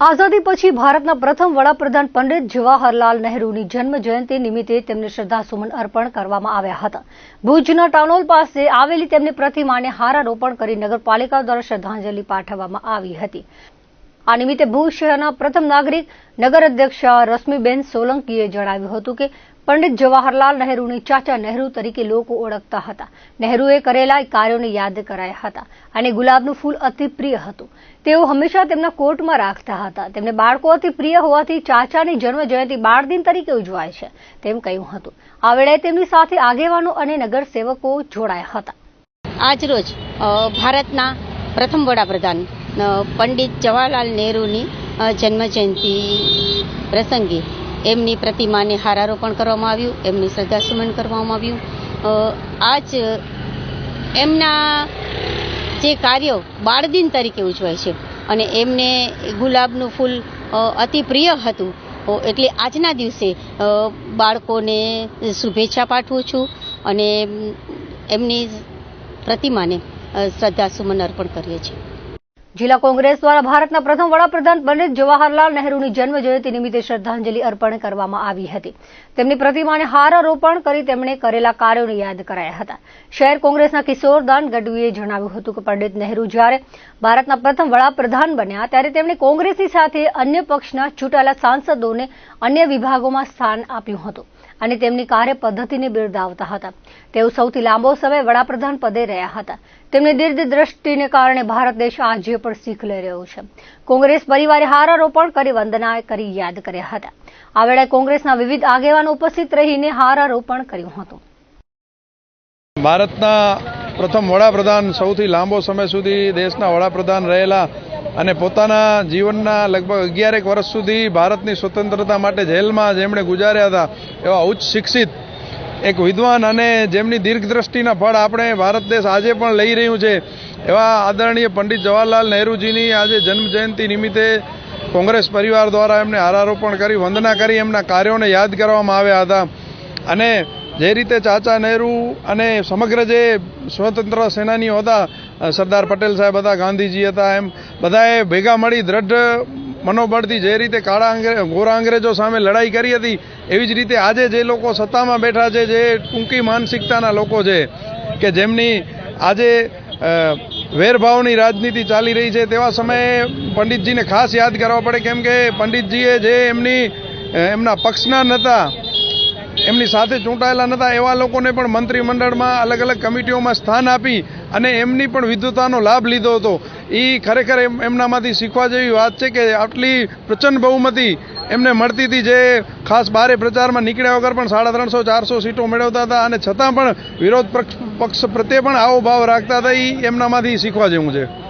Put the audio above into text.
આઝાદી પછી ભારતના પ્રથમ વડાપ્રધાન પંડિત જવાહરલાલ નહેરુની જન્મ જયંતિ નિમિત્તે તેમને શ્રદ્ધાસુમન અર્પણ કરવામાં આવ્યા હતા. ભુજના ટાઉનહોલ પાસે આવેલી તેમની પ્રતિમાને હારારોપણ કરી નગરપાલિકા દ્વારા શ્રદ્ધાંજલિ પાઠવવામાં આવી હતી. આ નિમિત્તે ભુજ શહેરના પ્રથમ નાગરિક નગર અધ્યક્ષ રશ્મિબેન સોલંકીએ જણાવ્યું હતું કે પંડિત જવાહરલાલ નહેરુની ચાચા નહેરુ તરીકે લોકો ઓળખતા હતા. નહેરુએ કરેલા કાર્યોને યાદ કરાયા હતા અને ગુલાબનું ફૂલ અતિ પ્રિય હતું. તેઓ હંમેશા તેમના કોર્ટમાં રાખતા હતા. તેમને બાળકો અતિ પ્રિય હોવાથી ચાચાની જન્મ જયંતિ બાળદિન તરીકે ઉજવાય છે તેમ કહ્યું હતું. આ વેળાએ તેમની સાથે આગેવાનો અને નગરસેવકો જોડાયા હતા. આજરોજ ભારતના પ્રથમ વડાપ્રધાન પંડિત જવાહરલાલ નહેરુની જન્મજયંતિ પ્રસંગે એમની પ્રતિમાને હારારોપણ કરવામાં આવ્યું, એમની શ્રદ્ધાસુમન કરવામાં આવ્યું. આ આજ એમના જે કાર્યો બાળદિન તરીકે ઉજવાય છે અને એમને ગુલાબનું ફૂલ અતિ પ્રિય હતું. એટલે આજના દિવસે બાળકોને શુભેચ્છા પાઠવું છું અને એમની પ્રતિમાને શ્રદ્ધાસુમન અર્પણ કરીએ છીએ. જિલ્લા કોંગ્રેસ દ્વારા ભારતના પ્રથમ વડાપ્રધાન પંડિત જવાહરલાલ નહેરુની જન્મ જયંતિ નિમિત્તે શ્રદ્ધાંજલિ અર્પણ કરવામાં આવી હતી. તેમની પ્રતિમાને હારારોપણ કરી તેમણે કરેલા કાર્યોને યાદ કરાયા હતા. શહેર કોંગ્રેસના કિશોરદાન ગઢવીએ જણાવ્યું હતું કે પંડિત નહેરુ જ્યારે ભારતના પ્રથમ વડાપ્રધાન બન્યા ત્યારે તેમણે કોંગ્રેસની સાથે અન્ય પક્ષના ચૂંટાયેલા સાંસદોને અન્ય વિભાગોમાં સ્થાન આપ્યું હતું અને તેમની કાર્ય પદ્ધતિને બિરદાવતા હતા. તેઓ સૌથી લાંબો સમય વડાપ્રધાન પદે રહ્યા હતા. તેમની દીર્ઘ દ્રષ્ટિને કારણે ભારત દેશ આજે પણ શીખ લઈ રહ્યો છે. કોંગ્રેસ પરિવારે હારારોપણ કરી વંદના કરી યાદ કર્યા હતા. આ વેળાએ કોંગ્રેસના વિવિધ આગેવાનો ઉપસ્થિત રહીને હારારોપણ કર્યું હતું. ભારતના પ્રથમ વડાપ્રધાન સૌથી લાંબો સમય સુધી દેશના વડાપ્રધાન રહેલા અને પોતાના જીવનના લગભગ અગિયારેક વર્ષ સુધી ભારતની સ્વતંત્રતા માટે જેલમાં જેમણે ગુજાર્યા હતા એવા ઉચ્ચ શિક્ષિત એક વિદ્વાન અને જેમની દીર્ઘદ્રષ્ટિના ફળ આપણે ભારત દેશ આજે પણ લઈ રહ્યું છે, એવા આદરણીય પંડિત જવાહરલાલ નહેરુજીની આજે જન્મજયંતિ નિમિત્તે કોંગ્રેસ પરિવાર દ્વારા એમને હારારોપણ કરી, વંદના કરી, એમના કાર્યોને યાદ કરવામાં આવ્યા હતા. અને જે રીતે ચાચા નહેરુ અને સમગ્ર જે સ્વતંત્ર સેનાનીઓ હતા સરદાર પટેલ સાહેબ હતા, ગાંધીજી હતા, એમ બધાએ ભેગા મળી દ્રઢ મનોબળથી જે રીતે કાળા અંગ્રે, ગોરા અંગ્રેજો સામે લડાઈ કરી હતી, એવી જ રીતે આજે જે લોકો સત્તામાં બેઠા છે, જે ટૂંકી માનસિકતાના લોકો છે, કે જેમની આજે વેરભાવની રાજનીતિ ચાલી રહી છે, તેવા સમયે પંડિતજીને ખાસ યાદ કરવા પડે, કેમ કે પંડિતજીએ જે એમની એમના પક્ષના નહોતા એમની સાથે ચૂંટાયેલા નહોતા એવા લોકોને પણ મંત્રીમંડળમાં અલગ અલગ કમિટીઓમાં સ્થાન આપી અને એમની પણ વિદ્વતાનો લાભ લીધો હતો. એ ખરેખર એમ, એમનામાંથી શીખવા જેવી વાત છે કે આટલી પ્રચંડ બહુમતી એમને મળતી હતી જે ખાસ બારે પ્રચારમાં નીકળ્યા વગર પણ સાડા ત્રણસો, ચારસો સીટો મેળવતા હતા અને છતાં પણ વિરોધ પક્ષ પ્રત્યે પણ આવો ભાવ રાખતા હતા. એ એમનામાંથી શીખવા જેવું છે.